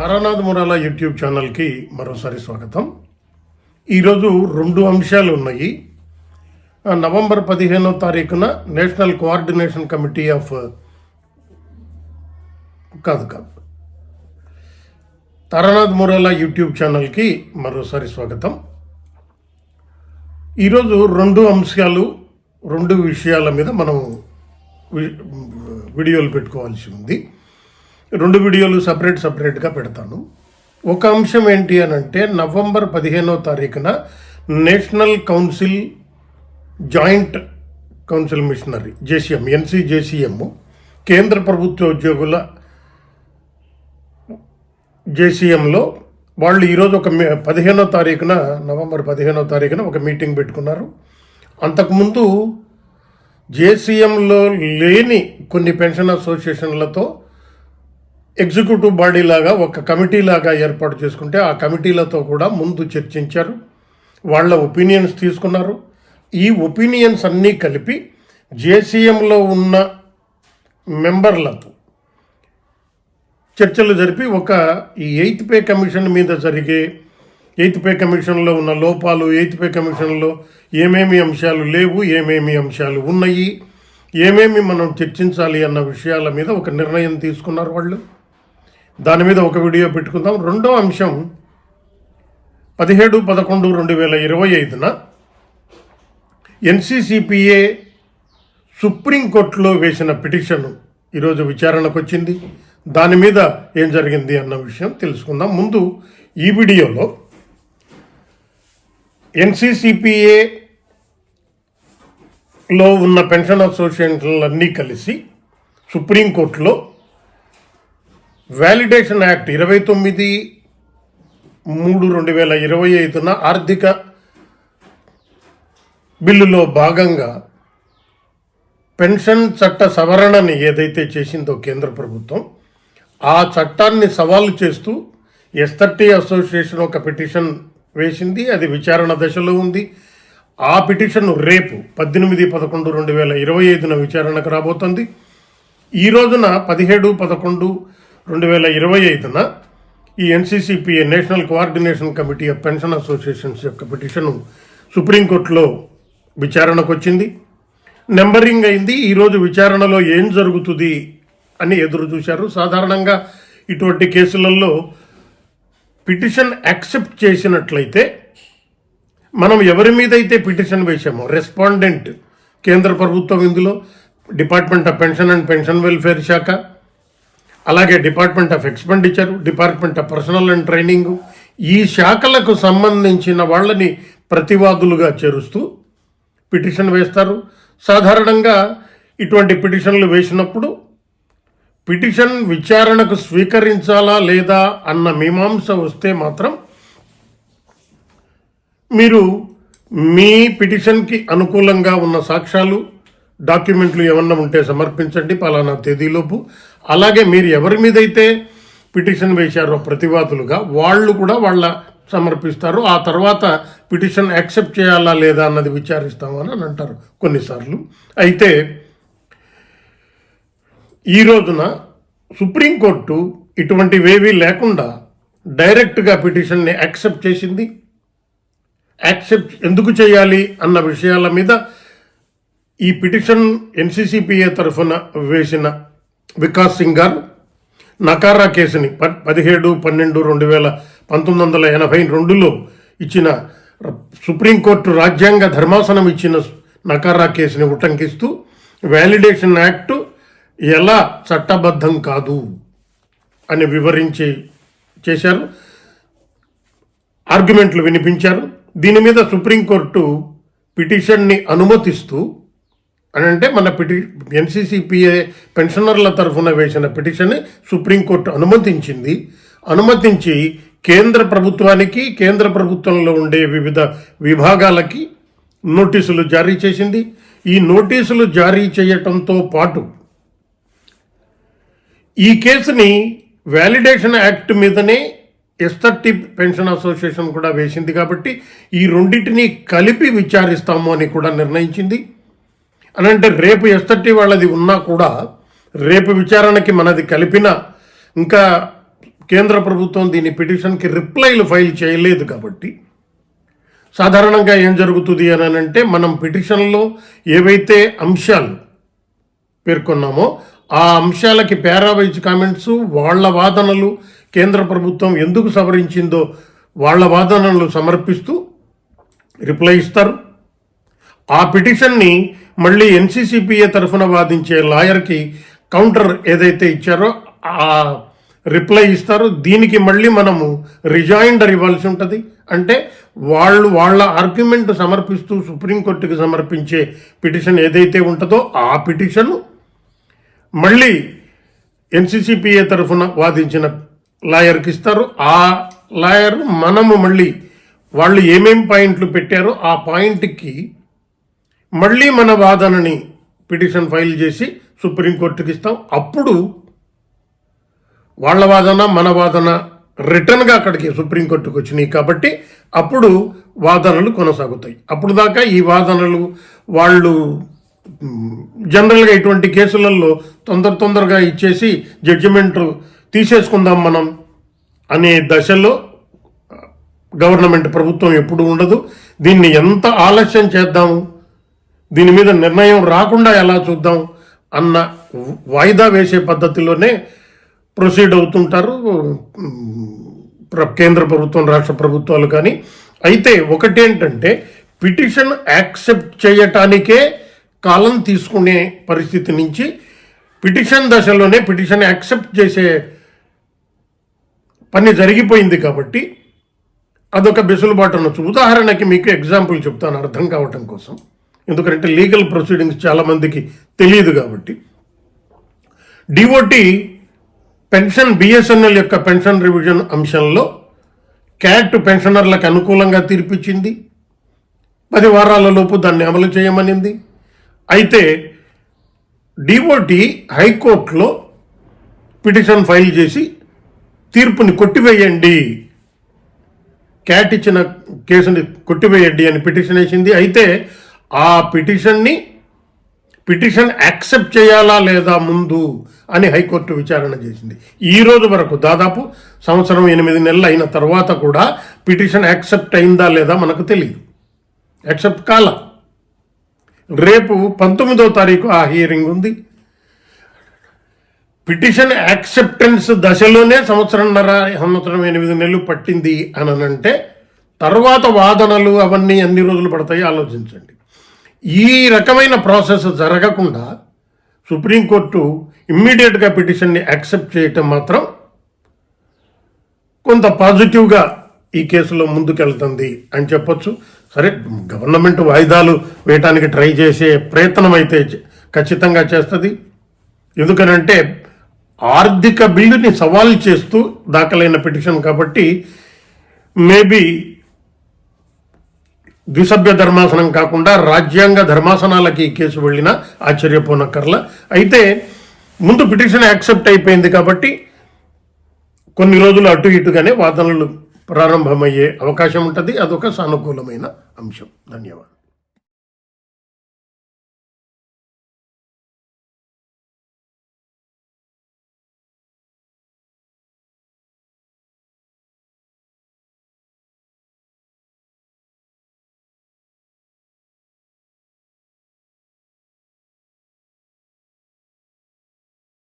Taranath Murala YouTube ఛానల్కి మరోసారి స్వాగతం. ఈరోజు రెండు అంశాలు ఉన్నాయి. నవంబర్ పదిహేనో తారీఖున నేషనల్ కోఆర్డినేషన్ కమిటీ ఆఫ్ కాదు కాదు. తారానాథ్ మురాల యూట్యూబ్ ఛానల్కి మరోసారి స్వాగతం. ఈరోజు రెండు అంశాలు రెండు విషయాల మీద మనం వీడియోలు పెట్టుకోవాల్సి ఉంది. రెండు వీడియోలు సపరేట్ సపరేట్గా పెడతాను. ఒక అంశం ఏంటి అని అంటే నవంబర్ పదిహేనో తారీఖున national council joint council machinery JCM NC JCM కేంద్ర ప్రభుత్వ ఉద్యోగుల జేసీఎంలో వాళ్ళు ఈరోజు ఒక పదిహేనో తారీఖున నవంబర్ పదిహేనో తారీఖున ఒక మీటింగ్ పెట్టుకున్నారు. అంతకుముందు జేసీఎంలో లేని కొన్ని పెన్షన్ అసోసియేషన్లతో ఎగ్జిక్యూటివ్ బాడీ లాగా ఒక కమిటీ లాగా ఏర్పాటు చేసుకుంటే ఆ కమిటీలతో కూడా ముందు చర్చించారు. వాళ్ళ ఒపీనియన్స్ తీసుకున్నారు. ఈ ఒపీనియన్స్ అన్నీ కలిపి జేసీఎంలో ఉన్న మెంబర్లతో చర్చలు జరిపి ఒక ఈ ఎయిత్ పే కమిషన్ మీద జరిగే ఎయిత్ పే కమిషన్లో ఉన్న లోపాలు ఎయిత్ పే కమిషన్లో ఏమేమి అంశాలు లేవు ఏమేమి అంశాలు ఉన్నాయి ఏమేమి మనం చర్చించాలి అన్న విషయాల మీద ఒక నిర్ణయం తీసుకున్నారు వాళ్ళు. దాని మీద ఒక వీడియో పెట్టుకుందాం. రెండో అంశం పదిహేడు పదకొండు రెండు వేల ఇరవై ఐదున ఎన్సీసీపీఏ సుప్రీంకోర్టులో వేసిన పిటిషన్ ఈరోజు విచారణకు వచ్చింది దాని మీద ఏం జరిగింది అన్న విషయం తెలుసుకుందాం. ముందు ఈ వీడియోలో ఎన్సీసీపీఏలో ఉన్న పెన్షన్ అసోసియేషన్లన్నీ కలిసి సుప్రీంకోర్టులో వ్యాలిడేషన్ యాక్ట్ ఇరవై తొమ్మిది మూడు రెండు వేల ఇరవై ఐదున ఆర్థిక బిల్లులో భాగంగా పెన్షన్ చట్ట సవరణని ఏదైతే చేసిందో కేంద్ర ప్రభుత్వం ఆ చట్టాన్ని సవాలు చేస్తూ ఎస్ఆర్టీ అసోసియేషన్ ఒక పిటిషన్ వేసింది. అది విచారణ దశలో ఉంది. ఆ పిటిషన్ రేపు పద్దెనిమిది పదకొండు రెండు వేల ఇరవై ఐదున విచారణకు రాబోతుంది. ఈ రోజున పదిహేడు పదకొండు రెండు వేల ఇరవై ఐదున ఈ NCCPA national coordination committee of pension associations యొక్క పిటిషను సుప్రీంకోర్టులో విచారణకు వచ్చింది నెంబరింగ్ అయింది. ఈరోజు విచారణలో ఏం జరుగుతుంది అని ఎదురు చూశారు. సాధారణంగా ఇటువంటి కేసులలో పిటిషన్ యాక్సెప్ట్ చేసినట్లయితే మనం ఎవరి మీద అయితే పిటిషన్ వేశామో రెస్పాండెంట్ కేంద్ర ప్రభుత్వం ఇందులో department of pension and pension welfare శాఖ అలాగే department of expenditure department of personnel and training ఈ శాఖలకు సంబంధించిన వాళ్ళని ప్రతివాదులుగా చేరుస్తూ పిటిషన్ వేస్తారు. సాధారణంగా ఇటువంటి పిటిషన్లు వేసినప్పుడు పిటిషన్ విచారణకు స్వీకరించాలా లేదా అన్న మీమాంస వస్తే మాత్రం మీరు మీ పిటిషన్కి అనుకూలంగా ఉన్న సాక్ష్యాలు డాక్యుమెంట్లు ఏమన్నా ఉంటే సమర్పించండి పలానా తేదీలోపు. అలాగే మీరు ఎవరి మీదైతే పిటిషన్ వేశారో ప్రతివాదులుగా వాళ్ళు కూడా వాళ్ళ సమర్పిస్తారు. ఆ తర్వాత పిటిషన్ యాక్సెప్ట్ చేయాలా లేదా అన్నది విచారిస్తామని అని అంటారు కొన్నిసార్లు. అయితే ఈ రోజున సుప్రీంకోర్టు ఇటువంటివేవీ లేకుండా డైరెక్ట్గా పిటిషన్ని యాక్సెప్ట్ చేసింది. యాక్సెప్ట్ ఎందుకు చేయాలి అన్న విషయాల మీద ఈ పిటిషన్ ఎన్సీసీపీఏ తరఫున వేసిన వికాస్ సింగ్ గారు నకారా కేసుని ప పదిహేడు పన్నెండు రెండు వేల పంతొమ్మిది వందల ఎనభై రెండులో ఇచ్చిన సుప్రీంకోర్టు రాజ్యాంగ ధర్మాసనం ఇచ్చిన నకారా కేసుని ఉటంకిస్తూ వ్యాలిడేషన్ యాక్ట్ ఎలా చట్టబద్ధం కాదు అని వివరించి చేశారు. ఆర్గ్యుమెంట్లు వినిపించారు. దీని మీద సుప్రీంకోర్టు పిటిషన్ని అనుమతిస్తూ అని అంటే మన పిటి ఎన్సీసీపీఏ పెన్షనర్ల తరఫున వేసిన పిటిషన్ని సుప్రీంకోర్టు అనుమతించింది. అనుమతించి కేంద్ర ప్రభుత్వానికి కేంద్ర ప్రభుత్వంలో ఉండే వివిధ విభాగాలకి నోటీసులు జారీ చేసింది. ఈ నోటీసులు జారీ చేయటంతో పాటు ఈ కేసుని వ్యాలిడేషన్ యాక్ట్ మీదనే ఎస్ఆర్టీ పెన్షన్ అసోసియేషన్ కూడా వేసింది కాబట్టి ఈ రెండింటిని కలిపి విచారిస్తాము అని కూడా నిర్ణయించింది. అని అంటే రేపు ఎస్థర్టీ వాళ్ళది ఉన్నా కూడా రేపు విచారణకి మనది కలిపిన ఇంకా కేంద్ర ప్రభుత్వం దీని పిటిషన్కి రిప్లైలు ఫైల్ చేయలేదు కాబట్టి సాధారణంగా ఏం జరుగుతుంది అని అంటే మనం పిటిషన్లో ఏవైతే అంశాలు పేర్కొన్నామో ఆ అంశాలకి పారావైజ్ కామెంట్స్ వాళ్ళ వాదనలు కేంద్ర ప్రభుత్వం ఎందుకు సవరించిందో వాళ్ళ వాదనలు సమర్పిస్తూ రిప్లై ఇస్తారు. ఆ పిటిషన్ని మళ్ళీ ఎన్సీసీపీఏ తరఫున వాదించే లాయర్కి కౌంటర్ ఏదైతే ఇచ్చారో ఆ రిప్లై ఇస్తారు. దీనికి మళ్ళీ మనము రిజాయిండర్ ఇవ్వాల్సి ఉంటుంది. అంటే వాళ్ళు వాళ్ళ ఆర్గ్యుమెంట్ సమర్పిస్తూ సుప్రీంకోర్టుకి సమర్పించే పిటిషన్ ఏదైతే ఉంటుందో ఆ పిటిషన్ మళ్ళీ ఎన్సీసీపీఏ తరఫున వాదించిన లాయర్కి ఇస్తారు. ఆ లాయర్ మనము మళ్ళీ వాళ్ళు ఏమేం పాయింట్లు పెట్టారో ఆ పాయింట్కి మళ్ళీ మన వాదనని పిటిషన్ ఫైల్ చేసి సుప్రీంకోర్టుకి ఇస్తాం. అప్పుడు వాళ్ళ వాదన మన వాదన రిటర్న్గా అక్కడికి సుప్రీంకోర్టుకు వచ్చినాయి కాబట్టి అప్పుడు వాదనలు కొనసాగుతాయి. అప్పుడు దాకా ఈ వాదనలు వాళ్ళు జనరల్గా ఇటువంటి కేసులలో తొందర తొందరగా ఇచ్చేసి జడ్జిమెంట్ తీసేసుకుందాం మనం అనే దశలో గవర్నమెంట్ ప్రభుత్వం ఎప్పుడు ఉండదు. దీన్ని ఎంత ఆలస్యం చేద్దాము? దీని మీద నిర్ణయం రాకుండా ఎలా చూద్దాం అన్న వాయిదా వేసే పద్ధతిలోనే ప్రొసీడ్ అవుతుంటారు. ప్ర- కేంద్ర ప్రభుత్వం రాష్ట్ర ప్రభుత్వాలు కానీ. అయితే ఒకటేంటంటే పిటిషన్ యాక్సెప్ట్ చేయటానికే కాలం తీసుకునే పరిస్థితి నుంచి పిటిషన్ దశలోనే పిటిషన్ యాక్సెప్ట్ చేసే పని జరిగిపోయింది కాబట్టి అదొక బెసులుబాటు అనొచ్చు. ఉదాహరణకి మీకు ఎగ్జాంపుల్ చెప్తాను అర్థం కావటం కోసం. ఎందుకంటే లీగల్ ప్రొసీడింగ్స్ చాలామందికి తెలియదు కాబట్టి. డిఓటి పెన్షన్ బిఎస్ఎన్ఎల్ యొక్క పెన్షన్ రివిజన్ అంశంలో క్యాట్ పెన్షనర్లకు అనుకూలంగా తీర్పిచ్చింది. పది వారాలలోపు దాన్ని అమలు చేయమనింది. అయితే డిఓటి హైకోర్టులో పిటిషన్ ఫైల్ చేసి తీర్పుని కొట్టివేయండి. క్యాట్ ఇచ్చిన కేసుని కొట్టివేయండి అని పిటిషన్ వేసింది. అయితే ఆ పిటిషన్ని పిటిషన్ యాక్సెప్ట్ చేయాలా లేదా ముందు అని హైకోర్టు విచారణ చేసింది. ఈ రోజు వరకు దాదాపు సంవత్సరం ఎనిమిది నెలలు అయిన తర్వాత కూడా పిటిషన్ యాక్సెప్ట్ అయిందా లేదా మనకు తెలియదు. యాక్సెప్ట్ కాల. రేపు పంతొమ్మిదో తారీఖు ఆ హియరింగ్ ఉంది. పిటిషన్ యాక్సెప్టెన్స్ దశలోనే సంవత్సరంన్నర సంవత్సరం ఎనిమిది నెలలు పట్టింది అని అంటే తర్వాత వాదనలు అవన్నీ ఎన్ని రోజులు పడతాయి ఆలోచించండి. ఈ రకమైన ప్రాసెస్ జరగకుండా సుప్రీంకోర్టు ఇమ్మీడియట్గా పిటిషన్ని యాక్సెప్ట్ చేయటం మాత్రం కొంత పాజిటివ్గా ఈ కేసులో ముందుకెళ్తుంది అని చెప్పొచ్చు. సరే గవర్నమెంట్ వాయిదాలు వేయటానికి ట్రై చేసే ప్రయత్నం అయితే ఖచ్చితంగా చేస్తుంది. ఎందుకనంటే ఆర్థిక బిల్లుని సవాల్ చేస్తూ దాఖలైన పిటిషన్ కాబట్టి మేబీ ద్విసభ్య ధర్మాసనం కాకుండా రాజ్యాంగ ధర్మాసనాలకి కేసు వెళ్ళినా ఆశ్చర్యపోనక్కర్ల. అయితే ముందు పిటిషన్ యాక్సెప్ట్ అయిపోయింది కాబట్టి కొన్ని రోజులు అటు ఇటుగానే వాదనలు ప్రారంభమయ్యే అవకాశం ఉంటుంది. అదొక సానుకూలమైన అంశం. ధన్యవాదాలు.